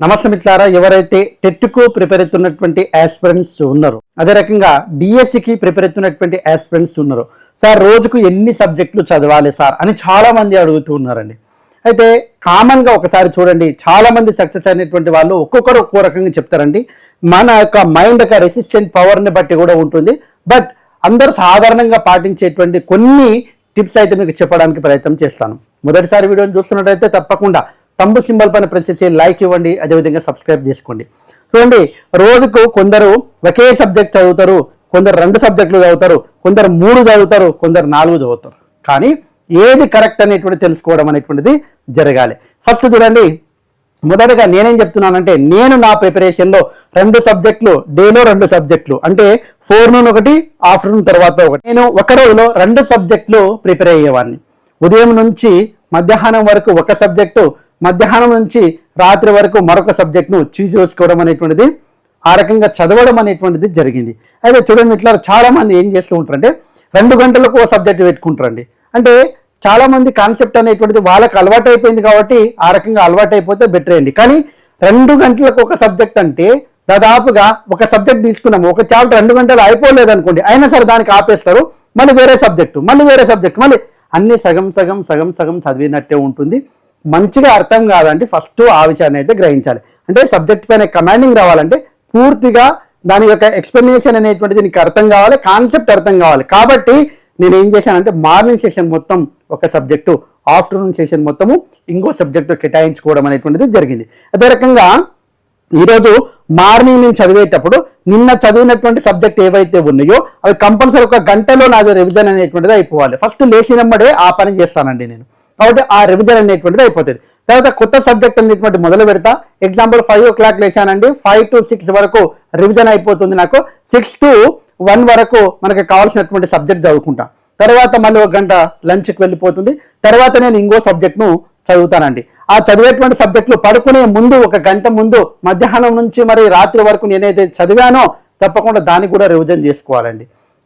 నమస్తే మిత్రులారా ఎవరైతే టెట్కు ప్రిపేర్ అవుతున్నటువంటి ఆస్పిరెంట్స్ ఉన్నారో అదే రకంగా డిఎస్సికి ప్రిపేర్ అవుతున్నటువంటి ఆస్పిరెంట్స్ ఉన్నారు సార్ రోజుకు ఎన్ని సబ్జెక్టులు చదవాలి సార్ అని చాలామంది అడుగుతూ ఉన్నారండి. అయితే కామన్గా ఒకసారి చూడండి చాలా మంది సక్సెస్ అయినటువంటి వాళ్ళు ఒక్కొక్కరు ఒక్కో రకంగా చెప్తారండి. మన యొక్క మైండ్ యొక్క రెసిస్టెంట్ పవర్ని బట్టి కూడా ఉంటుంది. బట్ అందరూ సాధారణంగా పాటించేటువంటి కొన్ని టిప్స్ అయితే మీకు చెప్పడానికి ప్రయత్నం చేస్తాను. మొదటిసారి వీడియోని చూస్తున్నట్టయితే తప్పకుండా తంబు సింబల్ పైన ప్రెస్ చేసి లైక్ ఇవ్వండి అదేవిధంగా సబ్స్క్రైబ్ చేసుకోండి. చూడండి రోజుకు కొందరు ఒకే సబ్జెక్ట్ చదువుతారు కొందరు రెండు సబ్జెక్టులు చదువుతారు కొందరు మూడు చదువుతారు కొందరు నాలుగు చదువుతారు. కానీ ఏది కరెక్ట్ అనేటువంటి తెలుసుకోవడం అనేటువంటిది జరగాలి. ఫస్ట్ చూడండి మొదటగా నేనేం చెప్తున్నానంటే నేను నా ప్రిపరేషన్లో రెండు సబ్జెక్టులు డేలో రెండు సబ్జెక్టులు అంటే ఫోర్నూన్ ఒకటి ఆఫ్టర్నూన్ తర్వాత ఒకటి. నేను ఒక రోజులో రెండు సబ్జెక్టులు ప్రిపేర్ అయ్యేవాడిని. ఉదయం నుంచి మధ్యాహ్నం వరకు ఒక సబ్జెక్టు మధ్యాహ్నం నుంచి రాత్రి వరకు మరొక సబ్జెక్ట్ను చూస్ చేసుకోవడం అనేటువంటిది ఆ రకంగా చదవడం అనేటువంటిది జరిగింది. అయితే చూడండి ఇట్లా చాలామంది ఏం చేస్తూ ఉంటారంటే రెండు గంటలకు ఓ సబ్జెక్ట్ పెట్టుకుంటారండి. అంటే చాలామంది కాన్సెప్ట్ అనేటువంటిది వాళ్ళకి అలవాటు అయిపోయింది కాబట్టి ఆ రకంగా అలవాటు అయిపోతే బెటర్ అయింది కానీ రెండు గంటలకు ఒక సబ్జెక్ట్ అంటే దాదాపుగా ఒక సబ్జెక్ట్ తీసుకున్నాము ఒక చాప్టర్ రెండు గంటలు అయిపోలేదు అనుకోండి అయినా సరే దానికి ఆపేస్తారు మళ్ళీ వేరే సబ్జెక్టు మళ్ళీ వేరే సబ్జెక్ట్ మళ్ళీ అన్ని సగం సగం సగం సగం చదివినట్టే ఉంటుంది. మంచిగా అర్థం కాదంటే ఫస్ట్ ఆ విషయాన్ని అయితే గ్రహించాలి. అంటే సబ్జెక్ట్ పైన కమాండింగ్ రావాలంటే పూర్తిగా దాని యొక్క ఎక్స్ప్లెనేషన్ అనేటువంటి దీనికి అర్థం కావాలి కాన్సెప్ట్ అర్థం కావాలి. కాబట్టి నేను ఏం చేశానంటే మార్నింగ్ సెషన్ మొత్తం ఒక సబ్జెక్టు ఆఫ్టర్నూన్ సెషన్ మొత్తము ఇంకో సబ్జెక్టు కేటాయించుకోవడం అనేటువంటిది జరిగింది. అదే రకంగా ఈరోజు మార్నింగ్ నేను చదివేటప్పుడు నిన్న చదివినటువంటి సబ్జెక్ట్ ఏవైతే ఉన్నాయో అవి కంపల్సరీ ఒక గంటలో నాది రివిజన్ అనేటువంటిది అయిపోవాలి. ఫస్ట్ లేచినమ్మడే ఆ పని చేస్తానండి నేను. కాబట్టి ఆ రివిజన్ అనేటువంటిది అయిపోతుంది. తర్వాత కొత్త సబ్జెక్ట్ అనేటువంటి మొదలు పెడతా. ఎగ్జాంపుల్ ఫైవ్ ఓ క్లాక్ లేచానండి. ఫైవ్ టు సిక్స్ వరకు రివిజన్ అయిపోతుంది నాకు. సిక్స్ టు వన్ వరకు మనకి కావాల్సినటువంటి సబ్జెక్ట్ చదువుకుంటా. తర్వాత మళ్ళీ ఒక గంట లంచ్కి వెళ్ళిపోతుంది. తర్వాత నేను ఇంకో సబ్జెక్ట్ను చదువుతానండి. ఆ చదివేటువంటి సబ్జెక్టులు పడుకునే ముందు ఒక గంట ముందు మధ్యాహ్నం నుంచి మరి రాత్రి వరకు నేనైతే చదివానో తప్పకుండా దాన్ని కూడా రివిజన్ చేసుకోవాలండి.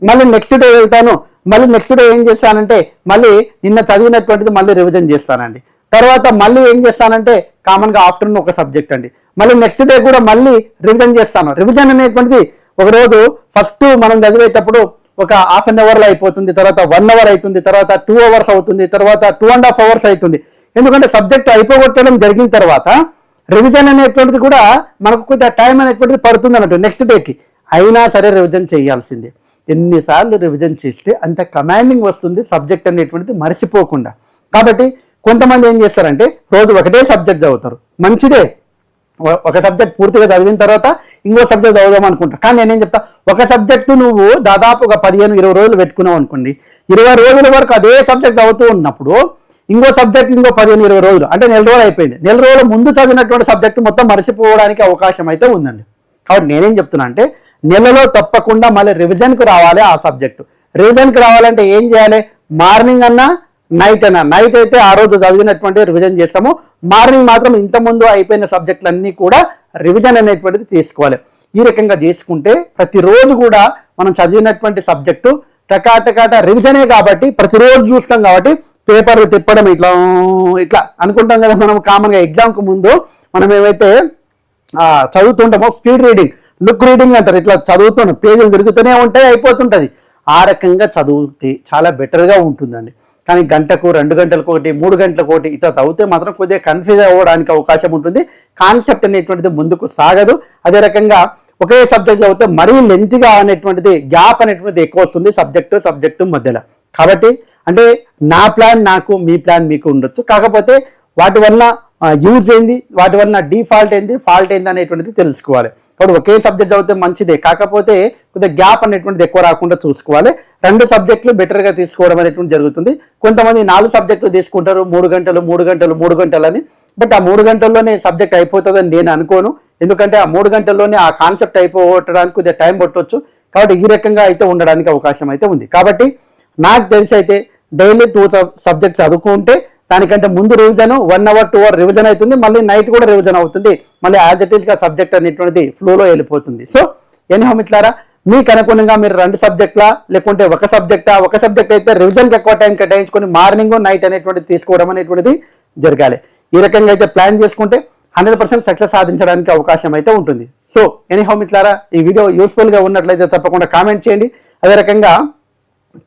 మళ్ళీ నెక్స్ట్ డే వెళ్తాను. మళ్ళీ నెక్స్ట్ డే ఏం చేస్తానంటే మళ్ళీ నిన్న చదివినటువంటిది మళ్ళీ రివిజన్ చేస్తానండి. తర్వాత మళ్ళీ ఏం చేస్తానంటే కామన్గా ఆఫ్టర్నూన్ ఒక సబ్జెక్ట్ అండి. మళ్ళీ నెక్స్ట్ డే కూడా మళ్ళీ రివిజన్ చేస్తాను. రివిజన్ అనేటువంటిది ఒక రోజు ఫస్ట్ మనం చదివేటప్పుడు ఒక హాఫ్ అన్ అవర్లో అయిపోతుంది తర్వాత వన్ అవర్ అవుతుంది తర్వాత టూ అవర్స్ అవుతుంది తర్వాత టూ అండ్ హాఫ్ అవర్స్ అవుతుంది. ఎందుకంటే సబ్జెక్ట్ అయిపోగొట్టడం జరిగిన తర్వాత రివిజన్ అనేటువంటిది కూడా మనకు కొద్దిగా టైం అనేటువంటిది పడుతుంది అన్నట్టు నెక్స్ట్ డేకి అయినా సరే రివిజన్ చేయాల్సిందే. ఎన్నిసార్లు రివిజన్ చేస్తే అంత కమాండింగ్ వస్తుంది సబ్జెక్ట్ అనేటువంటిది మర్చిపోకుండా. కాబట్టి కొంతమంది ఏం చేస్తారంటే రోజు ఒకటే సబ్జెక్ట్ చదువుతారు. మంచిదే. ఒక సబ్జెక్ట్ పూర్తిగా చదివిన తర్వాత ఇంకో సబ్జెక్ట్ చదువుదాం అనుకుంటా కానీ నేనేం చెప్తా ఒక సబ్జెక్టు నువ్వు దాదాపు ఒక పదిహేను ఇరవై రోజులు పెట్టుకున్నావు అనుకోండి ఇరవై రోజుల వరకు అదే సబ్జెక్ట్ చదువుతూ ఉన్నప్పుడు ఇంకో సబ్జెక్ట్ ఇంకో పదిహేను ఇరవై రోజులు అంటే నెల రోజులు అయిపోయింది. నెల రోజుల ముందు చదివినటువంటి సబ్జెక్ట్ మొత్తం మర్చిపోవడానికి అవకాశం అయితే ఉందండి. కాబట్టి నేనేం చెప్తున్నా అంటే నెలలో తప్పకుండా మళ్ళీ రివిజన్కి రావాలి ఆ సబ్జెక్టు రివిజన్కి రావాలంటే ఏం చేయాలి? మార్నింగ్ అన్నా నైట్ అన్నా. నైట్ అయితే ఆ రోజు చదివినటువంటి రివిజన్ చేస్తాము. మార్నింగ్ మాత్రం ఇంతకుముందు అయిపోయిన సబ్జెక్టులన్నీ కూడా రివిజన్ అనేటువంటిది చేసుకోవాలి ఈ రకంగా చేసుకుంటే ప్రతిరోజు కూడా మనం చదివినటువంటి సబ్జెక్టు టకాటకాట రివిజనే కాబట్టి ప్రతిరోజు చూస్తాం కాబట్టి పేపర్లు తిప్పడం ఇట్లా ఇట్లా అనుకుంటాం కదా మనం కామన్గా ఎగ్జామ్కి ముందు మనం ఏమైతే చదువుతుంటామో స్పీడ్ రీడింగ్ లుక్ రీడింగ్ అంటారు. ఇట్లా చదువుతున్న పేజీలు తిరుగుతూనే ఉంటాయి అయిపోతుంటుంది. ఆ రకంగా చదివితే చాలా బెటర్గా ఉంటుందండి. కానీ గంటకు రెండు గంటలకు ఒకటి మూడు గంటలకు ఒకటి ఇట్లా చదివితే మాత్రం కొద్దిగా కన్ఫ్యూజ్ అవ్వడానికి అవకాశం ఉంటుంది. కాన్సెప్ట్ అనేటువంటిది ముందుకు సాగదు. అదే రకంగా ఒకే సబ్జెక్ట్ చదివితే మరీ లెంత్గా అనేటువంటిది గ్యాప్ అనేటువంటిది ఎక్కువ వస్తుంది సబ్జెక్టు సబ్జెక్టు మధ్యలో. కాబట్టి అంటే నా ప్లాన్ నాకు మీ ప్లాన్ మీకు ఉండొచ్చు. కాకపోతే వాటి వల్ల యూజ్ ఏంది? వాటి వల్ల డిఫాల్ట్ ఏంది? ఫాల్ట్ ఏంది అనేటువంటిది తెలుసుకోవాలి. కాబట్టి ఒకే సబ్జెక్ట్ చదివితే మంచిదే. కాకపోతే కొద్దిగా గ్యాప్ అనేటువంటిది ఎక్కువ రాకుండా చూసుకోవాలి. రెండు సబ్జెక్టులు బెటర్గా తీసుకోవడం అనేటువంటి జరుగుతుంది. కొంతమంది నాలుగు సబ్జెక్టులు తీసుకుంటారు. మూడు గంటలు మూడు గంటలు మూడు గంటలు అని బట్ ఆ మూడు గంటల్లోనే సబ్జెక్ట్ అయిపోతుందని నేను అనుకోను. ఎందుకంటే ఆ మూడు గంటల్లోనే ఆ కాన్సెప్ట్ అయిపోవటానికి కొద్దిగా టైం పట్టవచ్చు కాబట్టి ఈ రకంగా అయితే ఉండడానికి అవకాశం అయితే ఉంది. కాబట్టి నాకు తెలిసి అయితే డైలీ టూ సబ్జెక్ట్స్ చదువుకుంటే దానికంటే ముందు revision one hour two hour revision అవుతుంది. మళ్ళీ నైట్ కూడా రివిజన్ అవుతుంది. మళ్ళీ యాజ్ ఇట్ ఈస్గా సబ్జెక్ట్ అనేటువంటిది ఫ్లోలో వెళ్ళిపోతుంది. సో ఎనీ మిత్రులారా మీకు అనుగుణంగా మీరు రెండు సబ్జెక్టులా లేకుంటే ఒక సబ్జెక్టా ఒక సబ్జెక్ట్ అయితే రివిజన్కి ఎక్కువ టైం కేటాయించుకొని మార్నింగ్ నైట్ అనేటువంటిది తీసుకోవడం అనేటువంటిది జరగాలి. ఈ రకంగా అయితే ప్లాన్ చేసుకుంటే హండ్రెడ్ పర్సెంట్ సక్సెస్ సాధించడానికి అవకాశం అయితే ఉంటుంది. సో ఎనీహౌ మిత్లారా ఈ వీడియో యూస్ఫుల్గా ఉన్నట్లయితే తప్పకుండా కామెంట్ చేయండి. అదే రకంగా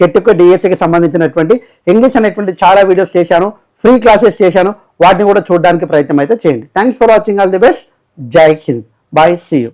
టెట్కు డిఎస్సికి సంబంధించినటువంటి ఇంగ్లీష్ అనేటువంటి చాలా వీడియోస్ చేశాను. ఫ్రీ క్లాసెస్ చేశాను. వాటిని కూడా చూడడానికి ప్రయత్నం అయితే చేయండి. Thanks for watching all the best జై హింద్ బాయ్ సీ యూ